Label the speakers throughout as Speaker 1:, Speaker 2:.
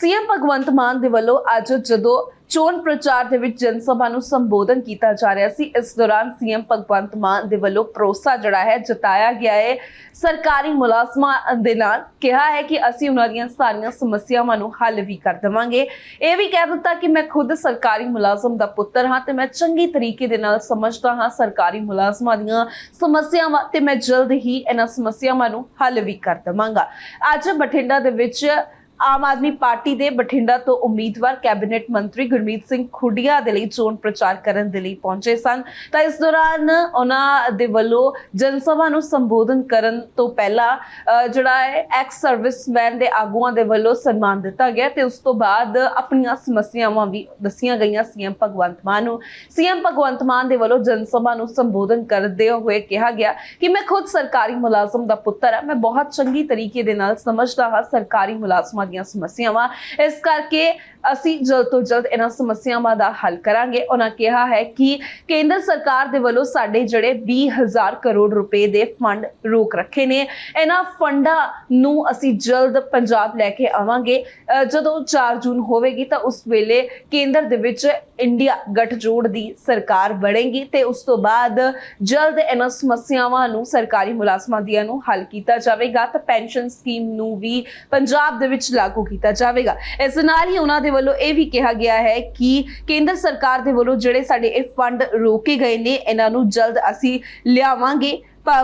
Speaker 1: CM Bhagwant Mann ਦੇ ਵੱਲੋਂ ਅੱਜ ਜਦੋਂ ਚੋਣ ਪ੍ਰਚਾਰ ਦੇ ਵਿੱਚ ਜਨ ਸਭਾ ਨੂੰ ਸੰਬੋਧਨ ਕੀਤਾ ਜਾ ਰਿਹਾ ਸੀ, ਇਸ ਦੌਰਾਨ ਸੀਐਮ ਭਗਵੰਤ ਮਾਨ ਦੇ ਵੱਲੋਂ ਭਰੋਸਾ ਜਿਹੜਾ ਹੈ ਜਤਾਇਆ ਗਿਆ ਹੈ। ਸਰਕਾਰੀ ਮੁਲਾਜ਼ਮਾਂ ਦੇ ਨਾਲ ਕਿਹਾ ਹੈ ਕਿ ਅਸੀਂ ਉਹਨਾਂ ਦੀਆਂ ਸਾਰੀਆਂ ਸਮੱਸਿਆਵਾਂ ਨੂੰ ਹੱਲ ਵੀ ਕਰ ਦੇਵਾਂਗੇ। ਇਹ ਵੀ ਕਹਿ ਦਿੱਤਾ ਕਿ ਮੈਂ ਖੁਦ ਸਰਕਾਰੀ ਮੁਲਾਜ਼ਮ ਦਾ ਪੁੱਤਰ ਹਾਂ ਤੇ ਮੈਂ ਚੰਗੀ ਤਰੀਕੇ ਦੇ ਨਾਲ ਸਮਝਦਾ ਹਾਂ ਸਰਕਾਰੀ ਮੁਲਾਜ਼ਮਾਂ ਦੀਆਂ ਸਮੱਸਿਆਵਾਂ ਤੇ ਮੈਂ ਜਲਦ ਹੀ ਇਹਨਾਂ ਸਮੱਸਿਆਵਾਂ ਨੂੰ ਹੱਲ ਵੀ ਕਰ ਦੇਵਾਂਗਾ। ਅੱਜ ਬਠਿੰਡਾ ਦੇ ਵਿੱਚ ਆਮ ਆਦਮੀ ਪਾਰਟੀ ਦੇ ਬਠਿੰਡਾ ਤੋਂ ਉਮੀਦਵਾਰ ਕੈਬਨਿਟ ਮੰਤਰੀ ਗੁਰਮੀਤ ਸਿੰਘ ਖੁੱਡੀਆ ਦੇ ਲਈ ਚੋਣ ਪ੍ਰਚਾਰ ਕਰਨ ਦੇ ਲਈ ਪਹੁੰਚੇ ਸਨ। ਤਾਂ ਇਸ ਦੌਰਾਨ ਉਹਨਾਂ ਦੇ ਵੱਲੋਂ ਜਨ ਸਭਾ ਨੂੰ ਸੰਬੋਧਨ ਕਰਨ ਤੋਂ ਪਹਿਲਾਂ ਜਿਹੜਾ ਹੈ ਐਕਸ ਸਰਵਿਸਮੈਨ ਦੇ ਆਗੂਆਂ ਦੇ ਵੱਲੋਂ ਸਨਮਾਨ ਦਿੱਤਾ ਗਿਆ ਤੇ ਉਸ ਤੋਂ ਬਾਅਦ ਆਪਣੀਆਂ ਸਮੱਸਿਆਵਾਂ ਵੀ ਦੱਸੀਆਂ ਗਈਆਂ ਸੀਐਮ ਭਗਵੰਤ ਮਾਨ ਨੂੰ। ਸੀਐਮ ਭਗਵੰਤ ਮਾਨ ਦੇ ਵੱਲੋਂ ਜਨ ਸਭਾ ਨੂੰ ਸੰਬੋਧਨ ਕਰਦੇ ਹੋਏ ਕਿਹਾ ਗਿਆ ਕਿ ਮੈਂ ਖੁਦ ਸਰਕਾਰੀ ਮੁਲਾਜ਼ਮ ਦਾ ਪੁੱਤਰ ਹਾਂ। ਮੈਂ ਬਹੁਤ ਚੰਗੀ ਤਰੀਕੇ ਦੇ ਨਾਲ ਸਮਝਦਾ ਹਾਂ ਸਰਕਾਰੀ ਮੁਲਾਜ਼ਮਾਂ ਦੀਆਂ ਸਮੱਸਿਆਵਾਂ ਇਸ ਕਰਕੇ ਅਸੀਂ ਜਲਦ ਤੋਂ ਜਲਦ ਇਹਨਾਂ ਸਮੱਸਿਆਵਾਂ ਦਾ ਹੱਲ ਕਰਾਂਗੇ। ਉਹਨਾਂ ਕਿਹਾ ਹੈ ਕਿ ਕੇਂਦਰ ਸਰਕਾਰ ਦੇ ਵੱਲੋਂ ਸਾਡੇ ਜਿਹੜੇ 20000 ਕਰੋੜ ਰੁਪਏ ਦੇ ਫੰਡ ਰੋਕ ਰੱਖੇ ਨੇ। ਇਹਨਾਂ ਫੰਡਾਂ ਨੂੰ ਅਸੀਂ ਜਲਦ ਪੰਜਾਬ ਲੈ ਕੇ ਆਵਾਂਗੇ। ਜਦੋਂ 4 ਜੂਨ ਹੋਵੇਗੀ ਤਾਂ ਉਸ ਵੇਲੇ ਕੇਂਦਰ ਦੇ ਵਿੱਚ ਇੰਡੀਆ ਗੱਠਜੋੜ ਦੀ ਸਰਕਾਰ ਬਣੇਗੀ ਤੇ ਉਸ ਤੋਂ ਬਾਅਦ ਜਲਦ ਇਹਨਾਂ ਸਮੱਸਿਆਵਾਂ ਨੂੰ ਸਰਕਾਰੀ ਮੁਲਾਜ਼ਮਾਂ ਦੀਆਂ ਨੂੰ ਹੱਲ ਕੀਤਾ ਜਾਵੇਗਾ ਤਾਂ ਪੈਨਸ਼ਨ ਸਕੀਮ ਨੂੰ ਵੀ ਪੰਜਾਬ ਦੇ ਵਿੱਚ ਲਾਗੂ ਕੀਤਾ ਜਾਵੇਗਾ। ਇਸ ਨਾਲ ਹੀ ਉਹਨਾਂ ਦੇ ਵੱਲੋਂ ਇਹ ਵੀ ਕਿਹਾ ਗਿਆ ਹੈ ਕਿ ਕੇਂਦਰ ਸਰਕਾਰ ਦੇ ਵੱਲੋਂ ਜਿਹੜੇ ਸਾਡੇ ਇਹ ਫੰਡ ਰੋਕੇ ਗਏ ਨੇ, ਇਹਨਾਂ ਨੂੰ ਜਲਦ ਅਸੀਂ ਲਿਆਵਾਂਗੇ।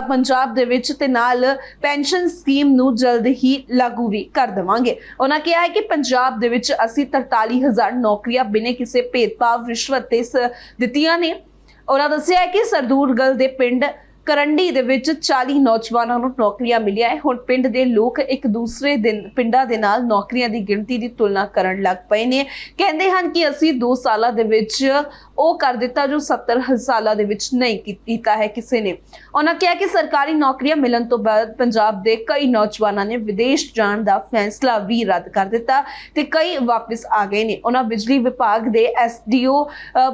Speaker 1: ਪੰਜਾਬ ਦੇ ਵਿੱਚ ਤੇ ਨਾਲ ਪੈਨਸ਼ਨ ਸਕੀਮ ਨੂੰ ਜਲਦ ਹੀ ਲਾਗੂ ਵੀ ਕਰ ਦੇਵਾਂਗੇ। ਉਹਨਾਂ ਕਿਹਾ ਹੈ ਕਿ ਪੰਜਾਬ ਦੇ ਵਿੱਚ ਅਸੀਂ 43000 ਨੌਕਰੀਆਂ ਬਿਨੇ ਕਿਸੇ ਭੇਦਭਾਵ ਰਿਸ਼ਵਤ ਤੇ ਸ- ਦਿੱਤੀਆਂ ਨੇ। ਉਹਨਾਂ ਦੱਸਿਆ ਹੈ ਕਿ ਸਰਦੂਰਗਲ ਦੇ ਪਿੰਡ ਕਰੰਡੀ ਦੇ ਵਿੱਚ 40 ਨੌਜਵਾਨਾਂ ਨੂੰ ਨੌਕਰੀਆਂ ਮਿਲੀਆਂ ਹੈ। ਹੁਣ ਪਿੰਡ ਦੇ ਲੋਕ ਇੱਕ ਦੂਸਰੇ ਦਿਨ, ਪਿੰਡਾਂ ਦੇ ਨਾਲ ਨੌਕਰੀਆਂ ਦੀ ਗਿਣਤੀ ਦੀ ਤੁਲਨਾ ਕਰਨ ਲੱਗ ਪਏ ਨੇ। ਕਹਿੰਦੇ ਹਨ ਕਿ ਅਸੀਂ 2 ਸਾਲਾਂ ਦੇ ਵਿੱਚ ਉਹ ਕਰ ਦਿੱਤਾ ਜੋ 70 ਸਾਲਾਂ ਦੇ ਵਿੱਚ ਨਹੀਂ ਕੀਤਾ ਹੈ ਕਿਸੇ ਨੇ। ਉਹਨਾਂ ਕਿਹਾ ਕਿ ਸਰਕਾਰੀ ਨੌਕਰੀਆਂ ਮਿਲਣ ਤੋਂ ਬਾਅਦ ਪੰਜਾਬ ਦੇ ਕਈ ਨੌਜਵਾਨਾਂ ਨੇ ਵਿਦੇਸ਼ ਜਾਣ ਦਾ ਫੈਸਲਾ ਵੀ ਰੱਦ ਕਰ ਦਿੱਤਾ ਤੇ ਕਈ ਵਾਪਸ ਆ ਗਏ ਨੇ। ਉਹਨਾਂ ਬਿਜਲੀ ਵਿਭਾਗ ਦੇ ਐਸਡੀਓ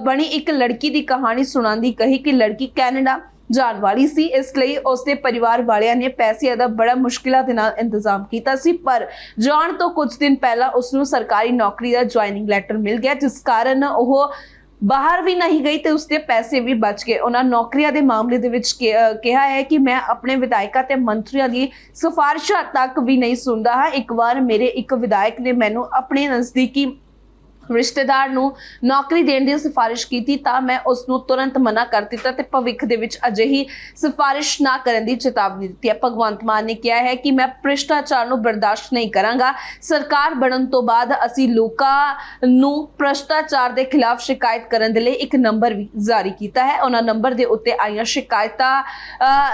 Speaker 1: ਬਣੀ ਇੱਕ ਲੜਕੀ ਦੀ ਕਹਾਣੀ ਸੁਣਾਉਂਦੀ ਕਹੀ ਕਿ ਲੜਕੀ ਕੈਨੇਡਾ ਜਾਣ ਵਾਲੀ ਸੀ। ਇਸ ਲਈ ਉਸਦੇ ਪਰਿਵਾਰ ਵਾਲਿਆਂ ਨੇ ਪੈਸੇ ਦਾ ਬੜਾ ਮੁਸ਼ਕਿਲਾਂ ਦੇ ਨਾਲ ਇੰਤਜ਼ਾਮ ਕੀਤਾ ਸੀ। ਪਰ ਜਾਣ ਤੋਂ ਕੁਝ ਦਿਨ ਪਹਿਲਾਂ ਉਸ ਨੂੰ ਸਰਕਾਰੀ ਨੌਕਰੀ ਦਾ ਜੁਆਇਨਿੰਗ ਲੈਟਰ ਮਿਲ ਗਿਆ, ਜਿਸ ਕਾਰਨ ਉਹ ਬਾਹਰ ਵੀ ਨਹੀਂ ਗਈ ਤੇ ਉਸਦੇ ਪੈਸੇ ਵੀ ਬਚ ਗਏ। ਉਹਨਾਂ ਨੌਕਰੀਆਂ ਦੇ ਮਾਮਲੇ ਦੇ ਵਿੱਚ ਕਿਹਾ ਹੈ ਕਿ ਮੈਂ ਆਪਣੇ ਵਿਧਾਇਕਾਂ ਤੇ ਮੰਤਰੀਆਂ ਦੀ ਸਿਫਾਰਿਸ਼ਾਂ ਤੱਕ ਵੀ ਨਹੀਂ ਸੁਣਦਾ ਹਾਂ। ਇੱਕ ਵਾਰ ਮੇਰੇ ਇੱਕ ਵਿਧਾਇਕ ਨੇ ਮੈਨੂੰ ਆਪਣੇ ਨਜ਼ਦੀਕੀ ਰਿਸ਼ਤੇਦਾਰ ਨੂੰ ਨੌਕਰੀ ਦੇਣ ਦੀ ਸਿਫਾਰਿਸ਼ ਕੀਤੀ ਤਾਂ ਮੈਂ ਉਸ ਨੂੰ ਤੁਰੰਤ ਮਨਾ ਕਰ ਦਿੱਤਾ ਤੇ ਭਵਿੱਖ ਦੇ ਵਿੱਚ ਅਜਿਹੀ ਸਿਫਾਰਿਸ਼ ਨਾ ਕਰਨ ਦੀ ਚੇਤਾਵਨੀ ਦਿੱਤੀ। ਹੈ ਭਗਵੰਤ ਮਾਨ ਨੇ ਕਿਹਾ ਹੈ ਕਿ ਮੈਂ ਭ੍ਰਿਸ਼ਟਾਚਾਰ ਨੂੰ ਬਰਦਾਸ਼ਤ ਨਹੀਂ ਕਰਾਂਗਾ। ਸਰਕਾਰ ਬਣਨ ਤੋਂ ਬਾਅਦ ਅਸੀਂ ਲੋਕਾਂ ਨੂੰ ਭ੍ਰਿਸ਼ਟਾਚਾਰ ਦੇ ਖਿਲਾਫ ਸ਼ਿਕਾਇਤ ਕਰਨ ਦੇ ਲਈ ਇੱਕ ਨੰਬਰ ਵੀ ਜਾਰੀ ਕੀਤਾ ਹੈ। ਉਹਨਾਂ ਨੰਬਰ ਦੇ ਉੱਤੇ ਆਈਆਂ ਸ਼ਿਕਾਇਤਾਂ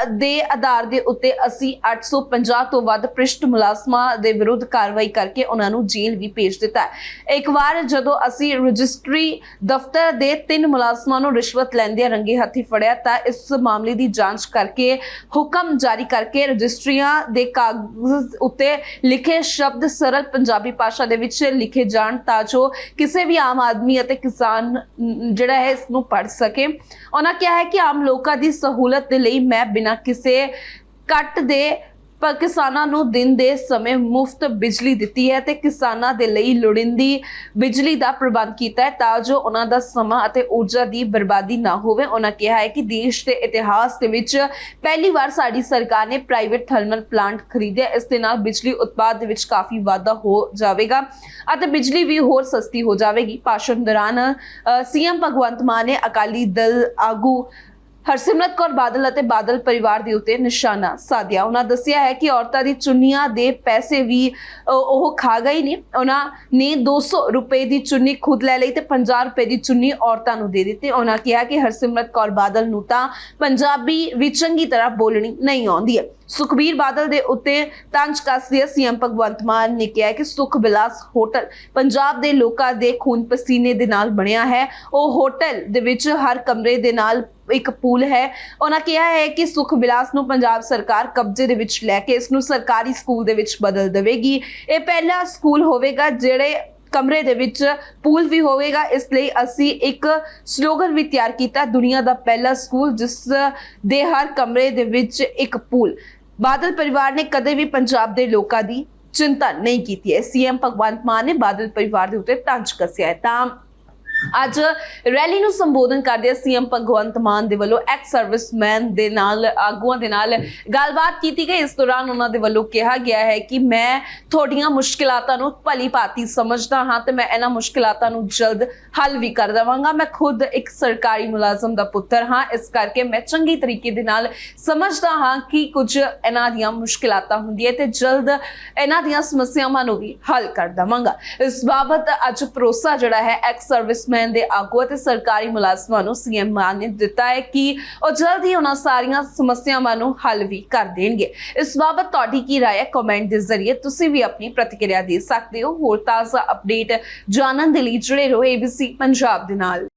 Speaker 1: ਦੇ ਆਧਾਰ ਦੇ ਉੱਤੇ ਅਸੀਂ 850 ਤੋਂ ਵੱਧ ਭ੍ਰਿਸ਼ਟ ਮੁਲਾਜ਼ਮਾਂ ਦੇ ਵਿਰੁੱਧ ਕਾਰਵਾਈ ਕਰਕੇ ਉਹਨਾਂ ਨੂੰ ਜੇਲ੍ਹ ਵੀ ਭੇਜ ਦਿੱਤਾ ਹੈ। ਇੱਕ ਵਾਰ ਜਦੋਂ ਅਸੀਂ ਰਜਿਸਟਰੀ ਦਫ਼ਤਰ ਦੇ ਤਿੰਨ ਮੁਲਾਜ਼ਮਾਂ ਨੂੰ ਰਿਸ਼ਵਤ ਲੈਂਦਿਆਂ ਰੰਗੇ ਹੱਥੀ ਫੜਿਆ ਤਾਂ ਇਸ ਮਾਮਲੇ ਦੀ ਜਾਂਚ ਕਰਕੇ, ਹੁਕਮ ਜਾਰੀ ਕਰਕੇ ਰਜਿਸਟਰੀਆਂ ਦੇ ਕਾਗਜ਼ ਉੱਤੇ ਲਿਖੇ ਸ਼ਬਦ ਸਰਲ ਪੰਜਾਬੀ ਭਾਸ਼ਾ ਦੇ ਵਿੱਚ ਲਿਖੇ ਜਾਣ ਤਾਂ ਜੋ ਕਿਸੇ ਵੀ ਆਮ ਆਦਮੀ ਅਤੇ ਕਿਸਾਨ ਜਿਹੜਾ ਹੈ ਇਸ ਨੂੰ ਪੜ੍ਹ ਸਕੇ। ਉਹਨਾਂ ਕਿਹਾ ਹੈ ਕਿ ਆਮ ਲੋਕਾਂ ਦੀ ਸਹੂਲਤ ਦੇ ਲਈ ਮੈਂ ਬਿਨਾਂ ਕਿਸੇ ਕੱਟ ਦੇ ਪਰ ਕਿਸਾਨਾਂ ਨੂੰ ਦਿਨ ਦੇ ਸਮੇਂ ਮੁਫਤ ਬਿਜਲੀ ਦਿੱਤੀ ਹੈ ਤੇ ਕਿਸਾਨਾਂ ਦੇ ਲਈ ਲੋੜੀਂਦੀ ਬਿਜਲੀ ਦਾ ਪ੍ਰਬੰਧ ਕੀਤਾ ਹੈ ਤਾਂ ਜੋ ਉਹਨਾਂ ਦਾ ਸਮਾਂ ਅਤੇ ਊਰਜਾ ਦੀ ਬਰਬਾਦੀ ਨਾ ਹੋਵੇ। ਉਹਨਾਂ ਕਿਹਾ ਹੈ ਕਿ ਦੇਸ਼ ਦੇ ਇਤਿਹਾਸ ਦੇ ਵਿੱਚ ਪਹਿਲੀ ਵਾਰ ਸਾਡੀ ਸਰਕਾਰ ਨੇ ਪ੍ਰਾਈਵੇਟ ਥਰਮਲ ਪਲਾਂਟ ਖਰੀਦਿਆ ਇਸ ਦੇ ਨਾਲ ਬਿਜਲੀ ਉਤਪਾਦ ਦੇ ਵਿੱਚ ਕਾਫੀ ਵਾਧਾ ਹੋ ਜਾਵੇਗਾ ਅਤੇ ਬਿਜਲੀ ਵੀ ਹੋਰ ਸਸਤੀ ਹੋ ਜਾਵੇਗੀ। ਭਾਸ਼ਣ ਦੌਰਾਨ ਸੀਐਮ ਭਗਵੰਤ ਮਾਨ ਨੇ ਅਕਾਲੀ ਦਲ ਆਗੂ ਹਰਸਿਮਰਤ ਕੌਰ ਬਾਦਲ ਅਤੇ ਬਾਦਲ ਪਰਿਵਾਰ ਦੇ ਉੱਤੇ ਨਿਸ਼ਾਨਾ ਸਾਧਿਆ। ਉਹਨਾਂ ਦੱਸਿਆ ਹੈ ਕਿ ਔਰਤਾਂ ਦੀ ਚੁੰਨੀਆਂ ਦੇ ਪੈਸੇ ਵੀ ਉਹ ਖਾ ਗਏ ਨੇ। ਉਹਨਾਂ ਨੇ 200 ਰੁਪਏ ਦੀ ਚੁੰਨੀ ਖੁਦ ਲੈ ਲਈ ਤੇ 50 ਰੁਪਏ ਦੀ ਚੁੰਨੀ ਔਰਤਾਂ ਨੂੰ ਦੇ ਦਿੱਤੀ। ਉਹਨਾਂ ਕਿਹਾ ਕਿ ਹਰਸਿਮਰਤ ਕੌਰ ਬਾਦਲ ਨੂੰ ਤਾਂ ਪੰਜਾਬੀ ਵੀ ਚੰਗੀ ਤਰ੍ਹਾਂ ਬੋਲਣੀ ਨਹੀਂ ਆਉਂਦੀ ਹੈ। ਸੁਖਬੀਰ ਬਾਦਲ ਦੇ ਉੱਤੇ ਤੰਜ ਕੱਸਦੇ ਸੀਐਮ ਭਗਵੰਤ ਮਾਨ ਨੇ ਕਿਹਾ ਕਿ ਸੁਖ ਬਿਲਾਸ ਹੋਟਲ ਪੰਜਾਬ ਦੇ ਲੋਕਾਂ ਦੇ ਖੂਨ ਪਸੀਨੇ ਦੇ ਨਾਲ ਬਣਿਆ ਹੈ। ਉਹ ਹੋਟਲ ਦੇ ਵਿੱਚ ਹਰ ਕਮਰੇ ਦੇ ਨਾਲ ਇੱਕ ਪੂਲ ਹੈ। ਉਹਨਾਂ ਕਿਹਾ ਹੈ ਕਿ ਸੁਖ ਬਿਲਾਸ ਨੂੰ ਪੰਜਾਬ ਸਰਕਾਰ ਕਬਜ਼ੇ ਦੇ ਵਿੱਚ ਲੈ ਕੇ ਇਸ ਨੂੰ ਸਰਕਾਰੀ ਸਕੂਲ ਦੇ ਵਿੱਚ ਬਦਲ ਦੇਵੇਗੀ। ਇਹ ਪਹਿਲਾ ਸਕੂਲ ਹੋਵੇਗਾ ਜਿਹੜੇ ਕਮਰੇ ਦੇ ਵਿੱਚ ਪੂਲ ਵੀ ਹੋਵੇਗਾ। ਇਸ ਲਈ ਅਸੀਂ ਇੱਕ ਸਲੋਗਨ ਵੀ ਤਿਆਰ ਕੀਤਾ। ਦੁਨੀਆ ਦਾ ਪਹਿਲਾ ਸਕੂਲ ਜਿਸ ਦੇ ਹਰ ਕਮਰੇ ਦੇ ਵਿੱਚ ਇੱਕ ਪੂਲ। ਬਾਦਲ ਪਰਿਵਾਰ ਨੇ ਕਦੇ ਵੀ ਪੰਜਾਬ ਦੇ ਲੋਕਾਂ ਦੀ ਚਿੰਤਾ ਨਹੀਂ ਕੀਤੀ ਹੈ। ਸੀਐਮ ਭਗਵੰਤ ਮਾਨ ਨੇ ਬਾਦਲ ਪਰਿਵਾਰ ਦੇ ਉੱਤੇ ਤੰਜ ਕੱਸਿਆ ਹੈ। ਤਾਂ ਅੱਜ ਰੈਲੀ ਨੂੰ ਸੰਬੋਧਨ ਕਰਦੇ ਸੀਐਮ ਭਗਵੰਤ ਮਾਨ ਦੇ ਵੱਲੋਂ ਐਕਸ ਸਰਵਿਸਮੈਨ ਦੇ ਨਾਲ, ਆਗੂਆਂ ਦੇ ਨਾਲ ਗੱਲਬਾਤ ਕੀਤੀ ਗਈ। ਇਸ ਦੌਰਾਨ ਉਹਨਾਂ ਦੇ ਵੱਲੋਂ ਕਿਹਾ ਗਿਆ ਹੈ ਕਿ ਮੈਂ ਤੁਹਾਡੀਆਂ ਮੁਸ਼ਕਿਲਾਤਾਂ ਨੂੰ ਭਲੀ ਭਾਤੀ ਸਮਝਦਾ ਹਾਂ ਤੇ ਮੈਂ ਇਹਨਾਂ ਮੁਸ਼ਕਿਲਾਤਾਂ ਨੂੰ ਜਲਦ ਹੱਲ ਵੀ ਕਰ ਦੇਵਾਂਗਾ। ਮੈਂ ਖੁਦ ਇੱਕ ਸਰਕਾਰੀ ਮੁਲਾਜ਼ਮ ਦਾ ਪੁੱਤਰ ਹਾਂ। ਇਸ ਕਰਕੇ ਮੈਂ ਚੰਗੀ ਤਰੀਕੇ ਦੇ ਨਾਲ ਸਮਝਦਾ ਹਾਂ ਕਿ ਕੁਝ ਇਹਨਾਂ ਦੀਆਂ ਮੁਸ਼ਕਿਲਾਤਾਂ ਹੁੰਦੀਆਂ ਤੇ ਜਲਦ ਇਹਨਾਂ ਦੀਆਂ ਸਮੱਸਿਆਵਾਂ ਨੂੰ ਵੀ ਹੱਲ ਕਰ ਦੇਵਾਂਗਾ। ਇਸ ਬਾਬਤ ਅੱਜ ਭਰੋਸਾ ਜਿਹੜਾ ਹੈ ਐਕਸ ਸਰਵਿਸ ਸਰਵਿਸਮੈਨ ਦੇ ਆਗੂ ਅਤੇ ਸਰਕਾਰੀ ਮੁਲਾਜ਼ਮਾਂ ਨੂੰ ਸੀਐਮ ਮਾਨ ਨੇ ਦਿੱਤਾ ਹੈ ਕਿ ਉਹ ਜਲਦ ਹੀ ਉਹਨਾਂ ਸਾਰੀਆਂ ਸਮੱਸਿਆਵਾਂ ਨੂੰ ਹੱਲ ਵੀ ਕਰ ਦੇਣਗੇ ਇਸ ਬਾਬਤ ਤੁਹਾਡੀ ਕੀ رائے ਹੈ ਕਮੈਂਟ ਦੇ ਜ਼ਰੀਏ ਤੁਸੀਂ ਵੀ ਆਪਣੀ ਪ੍ਰਤੀਕਿਰਿਆ ਦੇ ਸਕਦੇ ਹੋ ਹੋਰ ਤਾਜ਼ਾ ਅਪਡੇਟ ਜਾਣਨ ਦੇ ਲਈ ਜੁੜੇ ਰਹੋ ABC ਪੰਜਾਬ ਦੇ ਨਾਲ